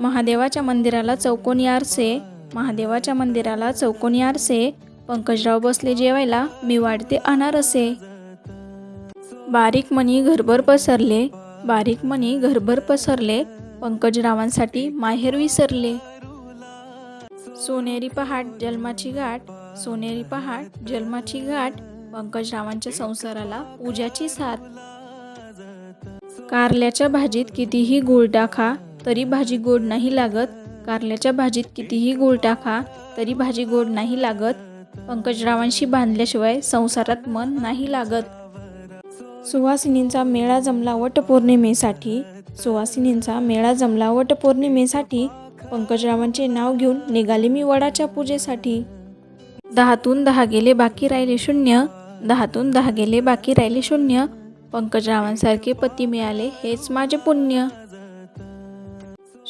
महादेवाच्या मंदिराला चौकोनी आरसे महादेवाच्या मंदिराला चौकोनी आरसे पंकजराव बसले जेवायला मी वाढते अनारसे. बारीक मणी घरभर पसरले बारीक मणी घरभर पसरले पंकजरावांसाठी माहेर विसरले. सोनेरी पहाट जन्माची गाठ सोनेरी पहाट जन्माची गाठ पंकजरावांच्या संसाराला पूजाची साथ. कारल्याच्या भाजीत कितीही गुळ टाका तरी भाजी गोड नाही लागत. कारल्याच्या भाजीत कितीही गोळ टाका तरी भाजी गोड नाही लागत. पंकजरावांशी बांधल्याशिवाय संसारात मन नाही लागत. सुवासिनींचा मेळा जमला वटपौर्णिमेसाठी. सुवासिनींचा मेळा जमला वटपौर्णिमेसाठी पंकजरावांचे नाव घेऊन निघाले मी वडाच्या पूजेसाठी. दहातून दहा गेले बाकी राहिले शून्य. दहातून दहा गेले बाकी राहिले शून्य. पंकजरावांसारखे पती मिळाले हेच माझे पुण्य.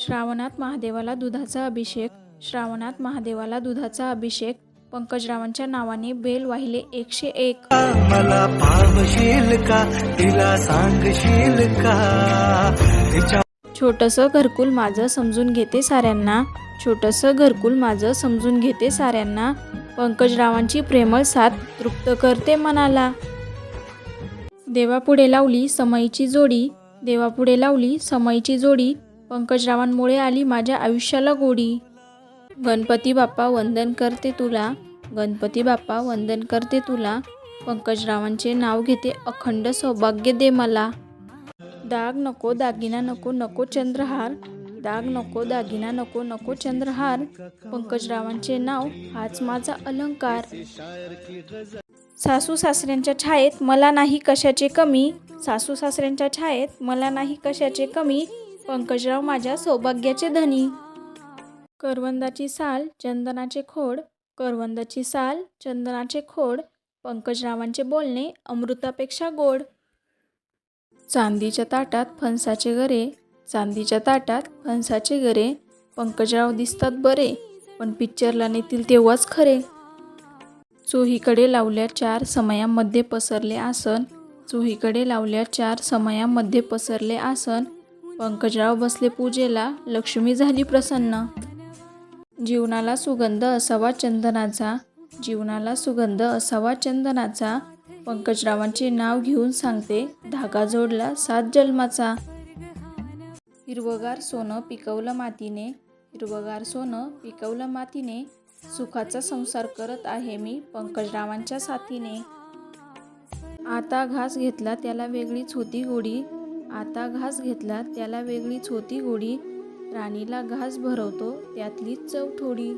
श्रावणात महादेवाला दुधाचा अभिषेक श्रावणात महादेवाला दुधाचा अभिषेक पंकजरावांच्या नावाने बेल वाहिले एकशे एक. मला पावशील का तिला सांगशील का? छोटंसं घरकुल माझं समजून घेते साऱ्यांना छोटंसं घरकुल माझं समजून घेते साऱ्यांना पंकजरावांची प्रेमळ साथ तृप्त करते मनाला. देवापुढे लावली समईची जोडी देवापुढे लावली समईची जोडी पंकजरावांमुळे आली माझ्या आयुष्याला गोडी. गणपती बाप्पा वंदन करते तुला. गणपती बाप्पा वंदन करते तुला. पंकजरावांचे नाव घेते अखंड सौभाग्य दे मला. दाग नको दागिना नको नको चंद्रहार. दाग नको दागिना नको नको चंद्रहार. पंकजरावांचे नाव हाच माझा अलंकार. सासू सासऱ्यांच्या छायेत मला नाही कशाचे कमी. सासू सासऱ्यांच्या छायेत मला नाही कशाचे कमी. पंकजराव माझ्या सौभाग्याचे धनी. करवंदाची साल चंदनाचे खोड करवंदाची साल चंदनाचे खोड पंकजरावांचे बोलणे अमृतापेक्षा गोड. चांदीच्या ताटात फणसाचे गरे चांदीच्या ताटात फणसाचे गरे पंकजराव दिसतात बरे पण पिक्चरला नेतील तेव्हाच खरे. चोहीकडे लावल्या चार समयांमध्ये पसरले आसन चोहीकडे लावल्या चार समयांमध्ये पसरले आसन पंकजराव बसले पूजेला लक्ष्मी झाली प्रसन्न. जीवनाला सुगंध असावा चंदनाचा जीवनाला सुगंध असावा चंदनाचा पंकजरावांचे नाव घेऊन सांगते धागा जोडला सात जन्माचा. हिरवगार सोनं पिकवलं मातीने हिरवगार सोनं पिकवलं मातीने सुखाचा संसार करत आहे मी पंकजरावांच्या साथीने. आता घास घेतला त्याला वेगळीच होती गोडी आता घास घेतला त्याला वेगळीच होती गोडी. राणीला घास भरवतो त्यातलीच चव थोडी.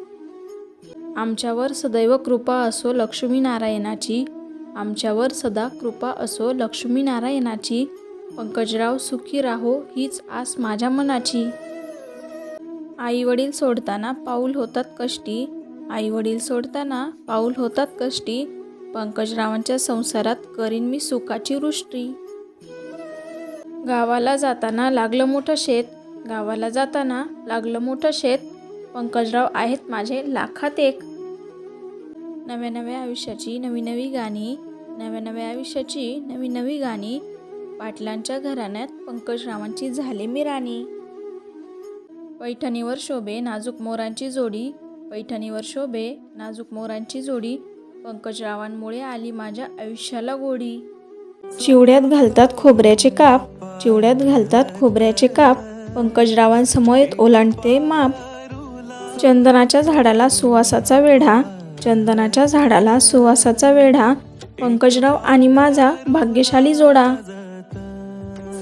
आमच्यावर सदैव कृपा असो लक्ष्मीनारायणाची. आमच्यावर सदा कृपा असो लक्ष्मीनारायणाची. पंकजराव सुखी राहो हीच आस माझ्या मनाची. आईवडील सोडताना पाऊल होतात कष्टी. आईवडील सोडताना पाऊल होतात कष्टी. पंकजरावांच्या संसारात करीन मी सुखाची वृष्टी गावाला जाताना लागलं मोठं शेत. गावाला जाताना लागलं मोठं शेत. पंकजराव आहेत माझे लाखात एक. नव्या नव्या आयुष्याची नवी नवी गाणी. नव्या नव्या आयुष्याची नवी नवी गाणी. पाटलांच्या घराण्यात पंकजरावांची झाले मी राणी पैठणीवर शोभे नाजूक मोरांची जोडी. पैठणीवर शोभे नाजूक मोरांची जोडी. पंकजरावांमुळे आली माझ्या आयुष्याला गोडी. चिवड्यात घालतात खोबऱ्याचे काप. चिवड्यात घालतात खोबऱ्याचे काप पंकजरावांसमोर ओलांडते माप. चंदनाच्या झाडाला सुवासाचा वेढा चंदनाच्या झाडाला सुवासाचा वेढा पंकजराव आणि माझा भाग्यशाली जोडा.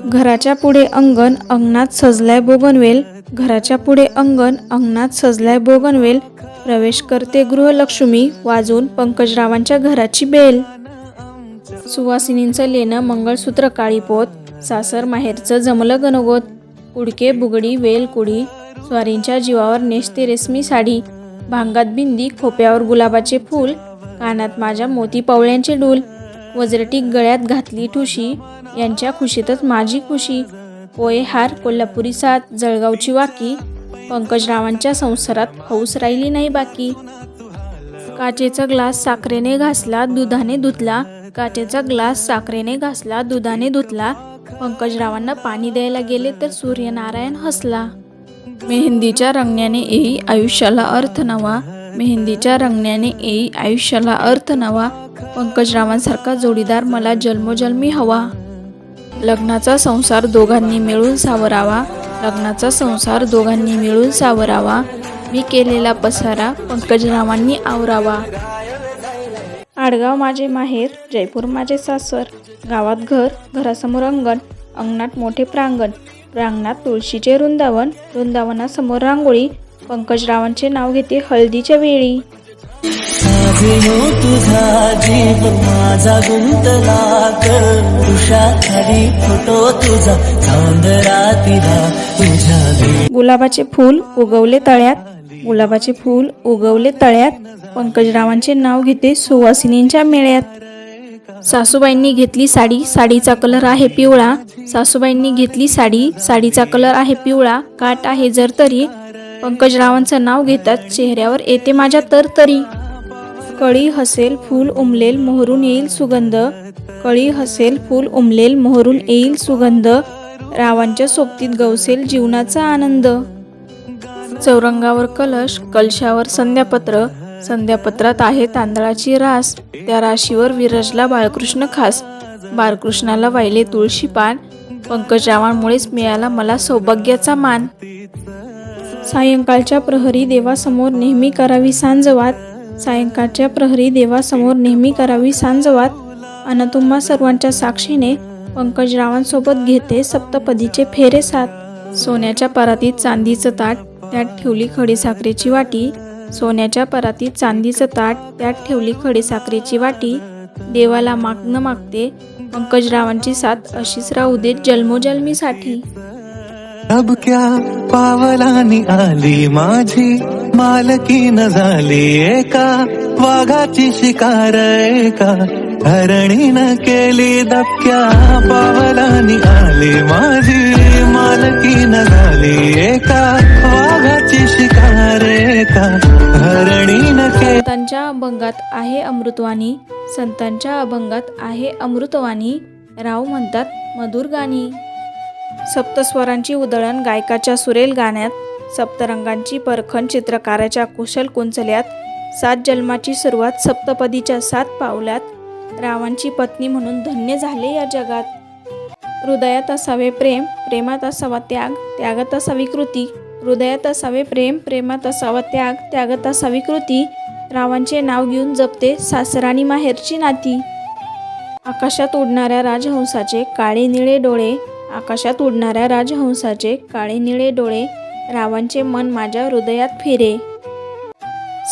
घराच्या पुढे अंगण अंगणात सजलाय बोगनवेल. घराच्या पुढे अंगण अंगणात सजलाय बोगनवेल. प्रवेश करते गृहलक्ष्मी वाजून पंकजरावांच्या घराची बेल. सुवासिनींचं लेणं मंगळसूत्र काळीपोत. सासर माहेरचं जमलं गणगोत. कुडके बुगडी वेल कुडी स्वारींच्या जीवावर नेसते रेसमी साडी भांगात बिंदी खोप्यावर गुलाबाचे फूल कानात माझ्या मोती पावळ्यांचे डूल वज्रटीक गळ्यात घातली ठुशी यांच्या खुशीतच माझी खुशी. पोहे हार कोल्हापुरी साथ जळगावची वाकी पंकजरावांच्या संसारात हौस राहिली नाही बाकी. काचेचा ग्लास साखरेने घासला दुधाने धुतला. काचेचा ग्लास साखरेने घासला दुधाने धुतला. पंकजरावांना पाणी द्यायला गेले तर सूर्यनारायण हसला. मेहंदीच्या रंगण्याने येई आयुष्याला अर्थ नवा. मेहंदीच्या रंगण्याने येई आयुष्याला अर्थ नवा. पंकजरावांसारखा जोडीदार मला जन्मोजन्मी हवा. लग्नाचा संसार दोघांनी मिळून सावरावा. लग्नाचा संसार दोघांनी मिळून सावरावा. मी केलेला पसारा पंकजरावांनी आवरावा. आडगाव माझे माहेर जयपूर माझे सासर गावात घर घरासमोर अंगण अंगणात मोठे प्रांगण प्रांगणात तुळशीचे वृंदावन वृंदावनासमोर रांगोळी पंकजरावांचे नाव घेते हळदीच्या वेळी. तुझा जीव माझा गुंतला फोटो तुझा तुझ्या गुलाबाचे फूल उगवले तळ्यात गुलाबाचे फूल उगवले तळ्यात. पंकजरावांचे नाव घेते सुवासिनींच्या मेळ्यात. सासूबाईंनी घेतली साडी साडीचा कलर आहे पिवळा. सासूबाईंनी घेतली साडी साडीचा कलर आहे पिवळा. काट आहे जर तरी. पंकजरावांचं नाव घेतात चेहऱ्यावर येते माझ्या तर तरी. कळी हसेल फूल उमलेल मोहरून येईल सुगंध. कळी हसेल फूल उमलेल मोहरून येईल सुगंध. रावांच्या सोबतीत गवसेल जीवनाचा आनंद. चौरंगावर कलश कलशावर संध्यापत्र. संध्यापत्रात आहे तांदळाची रास. त्या राशीवर विरजला बाळकृष्ण खास. बाळकृष्णाला वाहिले तुळशी पान. पंकजरावांमुळेच मिळाला मला सौभाग्याचा मान. सायंकाळच्या प्रहरी देवासमोर नेहमी करावी सांजवात. सायंकाळच्या प्रहरी देवासमोर नेहमी करावी सांजवात. अन तुम्हा सर्वांच्या साक्षीने पंकजरावांसोबत घेते सप्तपदीचे फेरे सात. सोन्याच्या परातीत चांदीचं ताट. त्यात ठेवली खडीसाखरेची वाटी सोन्याच्या परातीत चांदीचं ताट त्यात ठेवली खडीसाखरेची वाटी देवाला मागणं मागते पंकजरावांची साथ अशीच राहू देत जन्मोजन्मीसाठी. अब क्या पावलानी आली माझी मालकीन झाली एका वाघाची शिकार एका न केली दबक्या पावलानी आली माझी मालकीन झाली एका अभंगात आहे अमृतवाणी संतांच्या अभंगात आहे अमृतवाणी राव म्हणतात मधुर गाणी सप्तस्वरांची उधळण गायकाच्या सुरेल गाण्यात सप्तरंगांची परखण चित्रकाराच्या कुशल कुंचल्यात सात जन्माची सुरुवात सप्तपदीच्या सात पावल्यात रावांची पत्नी म्हणून धन्य झाले या जगात. हृदयात असावे प्रेम प्रेमात असावा त्याग त्यागात असावी कृती. हृदयात असावे प्रेम प्रेमात असावा त्याग त्यागात असावी कृती. रावांचे नाव घेऊन जपते सासराणी माहेरची नाती. आकाशात उडणाऱ्या राजहंसाचे काळे निळे डोळे. आकाशात उडणाऱ्या राजहंसाचे काळे निळे डोळे. रावांचे मन माझ्या हृदयात फिरे.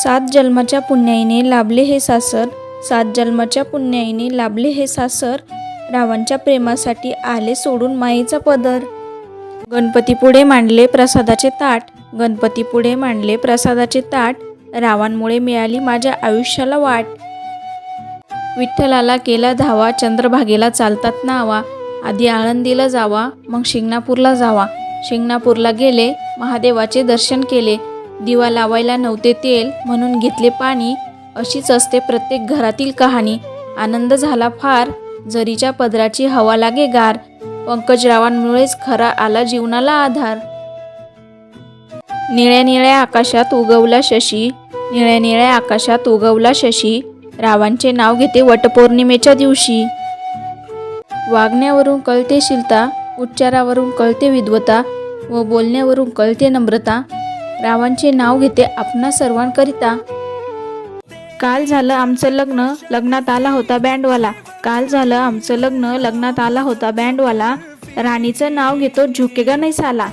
सात जन्माच्या पुण्याईने लाभले हे सासर. सात जन्माच्या पुण्याईने लाभले हे सासर. रावांच्या प्रेमासाठी आले सोडून माईचा पदर. गणपतीपुढे मांडले प्रसादाचे ताट. गणपतीपुढे मांडले प्रसादाचे ताट. रावांमुळे मिळाली माझ्या आयुष्याला वाट. विठ्ठलाला केला धावा चंद्रभागेला चालतात नावा. आधी आळंदीला जावा मग शिंगणापूरला जावा. शिंगणापूरला गेले महादेवाचे दर्शन केले. दिवा लावायला नव्हते तेल म्हणून घेतले पाणी. अशीच असते प्रत्येक घरातील कहाणी. आनंद झाला फार जरीच्या पदराची हवा लागे गार. पंकजरावांमुळेच खरा आला जीवनाला आधार. निळ्या निळ्या आकाशात उगवला शशी. निळ्या निळ्या आकाशात उगवला शशी. रावांचे नाव घेते वटपौर्णिमेच्या दिवशी. वागण्यावरून कळते शीलता उच्चारावरून कळते विद्वता व बोलण्यावरून कळते नम्रता. रावांचे नाव घेते आपणा सर्वांकरिता. काल झालं आमचं लग्न लग्नात आला होता बँडवाला. काल झालं आमचं लग्न लग्नात आला होता बँडवाला. राणीचं नाव घेतो झुकेगा नाही साला